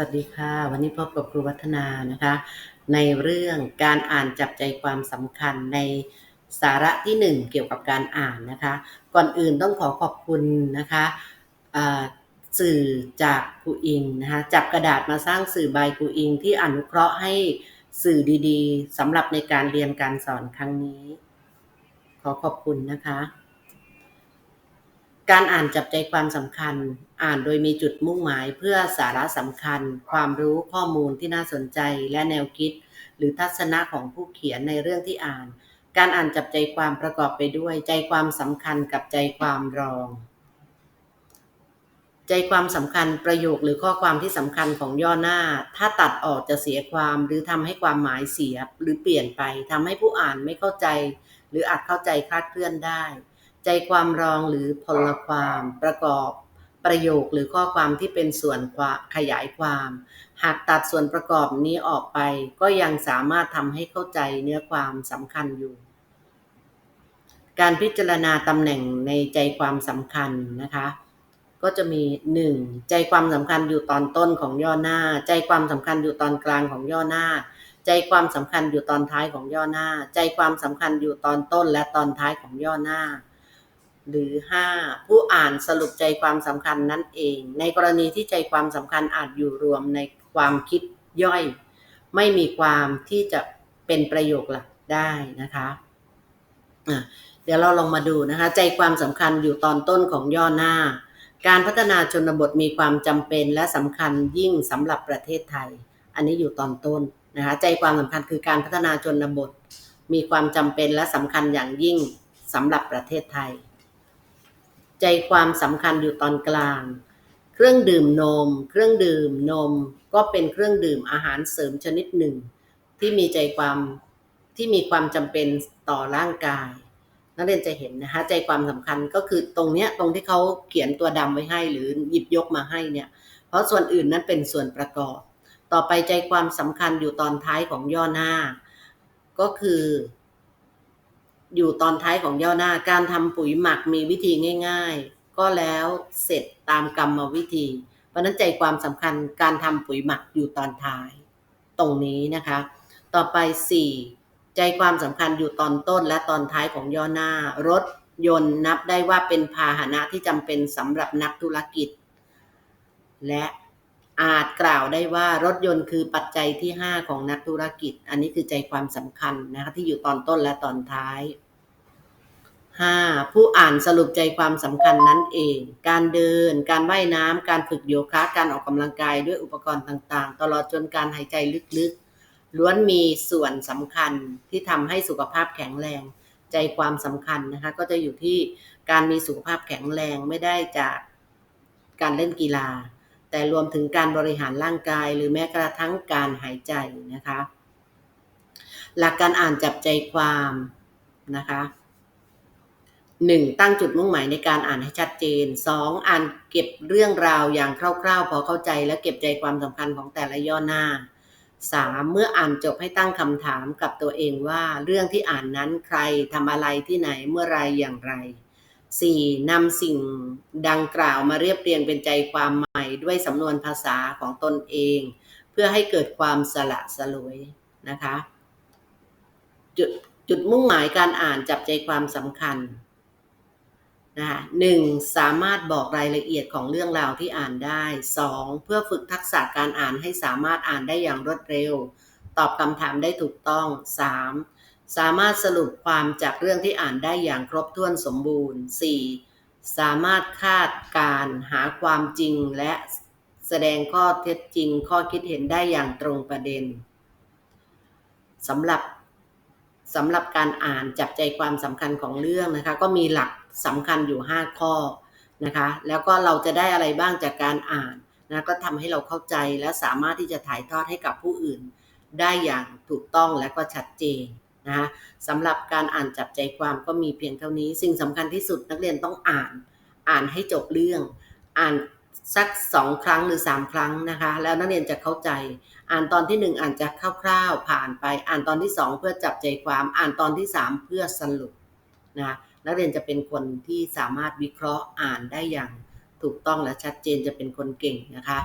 วัสดีค่ะ วันนี้พบกับครูวัฒนานะคะ ในเรื่องการอ่านจับใจความสำคัญในสาระที่ 1 เกี่ยวกับการอ่านนะคะ ก่อนอื่นต้องขอขอบคุณนะคะสื่อจากครูอิงนะคะจับกระดาษมาสร้างสื่อใบครูอิง ที่อนุเคราะห์ให้สื่อดีๆสำหรับในการเรียนการสอนครั้งนี้ ขอขอบคุณนะคะ การอ่านจับใจความสำคัญ อ่านโดยมีจุดมุ่งหมายเพื่อสาระสำคัญ ความรู้ข้อมูลที่น่าสนใจและแนวคิด หรือทัศนะของผู้เขียนในเรื่องที่อ่าน การอ่านจับใจความประกอบไปด้วย ใจความสำคัญกับใจความรอง ใจความสำคัญประโยคหรือข้อความที่สำคัญของย่อหน้า ถ้าตัดออกจะเสียความหรือทำให้ความหมายเสียหรือเปลี่ยนไปทำให้ผู้อ่านไม่เข้าใจ หรืออาจเข้าใจคลาดเคลื่อนได้ ใจความรองหรือพลความประกอบประโยคหรือข้อความที่เป็นส่วนขยายความ หากตัดส่วนประกอบนี้ออกไป ก็ยังสามารถทำให้เข้าใจเนื้อความสำคัญอยู่ การพิจารณาตำแหน่งในใจความสำคัญนะคะ ก็จะมี 1. ใจความสำคัญอยู่ตอนต้นของย่อหน้า ใจความสำคัญอยู่ตอนกลางของย่อหน้า ใจความสำคัญอยู่ตอนท้ายของย่อหน้า ใจความสำคัญอยู่ตอนต้นและตอนท้ายของย่อหน้า หรือ 5. ผู้อ่านสรุปใจความสำคัญนั่นเอง ในกรณีที่ใจความสำคัญอาจอยู่รวมในความคิดย่อย ไม่มีความที่จะเป็นประโยคหลักได้นะคะะเดี๋ยวเราลองมาดูนะคะ ใจความสำคัญอยู่ตอนต้นของย่อหน้า การพัฒนาชนบทมีความจำเป็นและสำคัญยิ่งสำหรับประเทศไทย อันนี้อยู่ตอนต้นนะคะใจความสำคัญคือการพัฒนาชนบท มีความจำเป็นและสำคัญอย่างยิ่งสำหรับประเทศไทย ใจความสำคัญอยู่ตอนกลาง เครื่องดื่มนม เครื่องดื่มนม ก็เป็นเครื่องดื่มอาหารเสริมชนิดหนึ่ง ที่มีใจความที่มีความจำเป็นต่อร่างกาย นักเรียนจะเห็นนะคะใจความสำคัญก็คือตรงเนี้ยตรงที่เขาเขียนตัวดำไว้ให้หรือหยิบยกมาให้เนี่ย เพราะส่วนอื่นนั้นเป็นส่วนประกอบ ต่อไปใจความสำคัญอยู่ตอนท้ายของย่อหน้า ก็คือ อยู่ตอนท้ายของย่อหน้าการทำปุ๋ยหมักมีวิธีง่าย ๆ ก็แล้วเสร็จตามกรรมวิธี เพราะนั้นใจความสำคัญการทำปุ๋ยหมักอยู่ตอนท้าย ตรงนี้นะคะ ต่อไป 4 ใจความสำคัญอยู่ตอนต้นและตอนท้ายของย่อหน้า รถยนต์นับได้ว่าเป็นพาหนะที่จำเป็นสำหรับนักธุรกิจ และอาจกล่าวได้ว่ารถยนต์คือปัจจัยที่ 5 ของนักธุรกิจ อันนี้คือใจความสำคัญนะคะที่อยู่ตอนต้นและตอนท้าย 5. ผู้อ่านสรุปใจความสำคัญนั้นเอง การเดิน การว่ายน้ำ การฝึกโยคะ การออกกำลังกายด้วยอุปกรณ์ต่างๆ ตลอดจนการหายใจลึกๆ ล้วนมีส่วนสำคัญที่ทำให้สุขภาพแข็งแรง ใจความสำคัญนะคะก็จะอยู่ที่การมีสุขภาพแข็งแรงไม่ได้จากการเล่นกีฬา แต่รวมถึงการบริหารร่างกาย หรือแม้กระทั่งการหายใจนะคะ หลักการอ่านจับใจความนะคะ 1. ตั้งจุดมุ่งหมายในการอ่านให้ชัดเจน 2. อ่านเก็บเรื่องราวอย่างคร่าวๆ พอเข้าใจและเก็บใจความสำคัญของแต่ละย่อหน้า 3. เมื่ออ่านจบให้ตั้งคำถามกับตัวเองว่า เรื่องที่อ่านนั้นใครทำอะไรที่ไหนเมื่อไรอย่างไร 4. นำสิ่งดังกล่าวมาเรียบเรียงเป็นใจความใหม่ด้วยสำนวนภาษาของตนเอง เพื่อให้เกิดความสละสลวยนะคะ จุดจุดมุ่งหมายการอ่านจับใจความสำคัญ นะคะหนึ่งสามารถบอกรายละเอียดของเรื่องราวที่อ่านได้สองเพื่อฝึกทักษะการอ่านให้สามารถอ่านได้อย่างรวดเร็ว ตอบคำถามได้ถูกต้องสามสามารถสรุปความจากเรื่องที่อ่านได้อย่างครบถ้วนสมบูรณ์ 4. สามารถคาดการหาความจริงและแสดงข้อเท็จจริงข้อคิดเห็นได้อย่างตรงประเด็นสำหรับ สำหรับการอ่านจับใจความสำคัญของเรื่องนะคะ ก็มีหลักสำคัญอยู่ 5 ข้อนะคะ แล้วก็เราจะได้อะไรบ้างจากการอ่านนะก็ทำให้เราเข้าใจและสามารถที่จะถ่ายทอดให้กับผู้อื่น ได้อย่างถูกต้องและก็ชัดเจนนะคะสำหรับการอ่านจับใจความก็มีเพียงเท่านี้ สิ่งสำคัญที่สุดนักเรียนต้องอ่าน อ่านให้จบเรื่อง อ่าน สักสองครั้งหรือสามครั้งนะคะ แล้วนักเรียนจะเข้าใจ อ่านตอนที่หนึ่งอ่านจะคร่าวๆผ่านไป อ่านตอนที่สองเพื่อจับใจความ อ่านตอนที่สามเพื่อสรุปนะนักเรียนจะเป็นคนที่สามารถวิเคราะห์อ่านได้อย่างถูกต้องและชัดเจนจะเป็นคนเก่งนะคะ